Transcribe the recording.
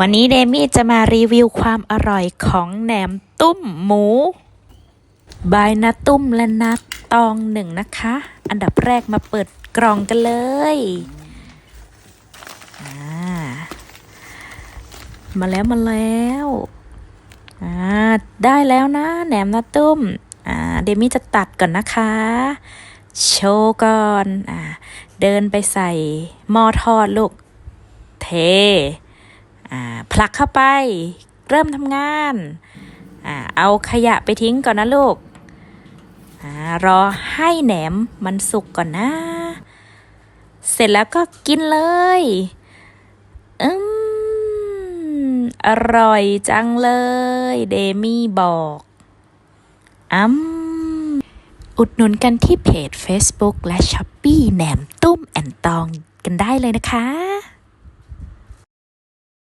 วันนี้เดมี่จะมารีวิวความอร่อยของแหนมตุ้มหมู บายนาตุ้มและนัดตองหนึ่งนะคะ อันดับแรกมาเปิดกล่องกันเลยมาแล้วมาแล้วอ่าได้แล้วนะแหนมนาตุ้มอ่าเดมี่จะตัดก่อนนะคะ โชว์ก่อนอ่าเดินไปใส่หม้อทอดลูก เท ผลักเข้าไป เริ่มทำงานอเอาขยะไปทิ้งก่อนนะลูกอรอให้แหนมมันสุกก่อนนะ เสร็จแล้วก็กินเลยอืมอร่อยจังเลย เดมี่บอกอืมอุดหนุนกันที่เพจ Facebook และ s h อ p e e แหนมตุ้มแอนตองกันได้เลยนะคะ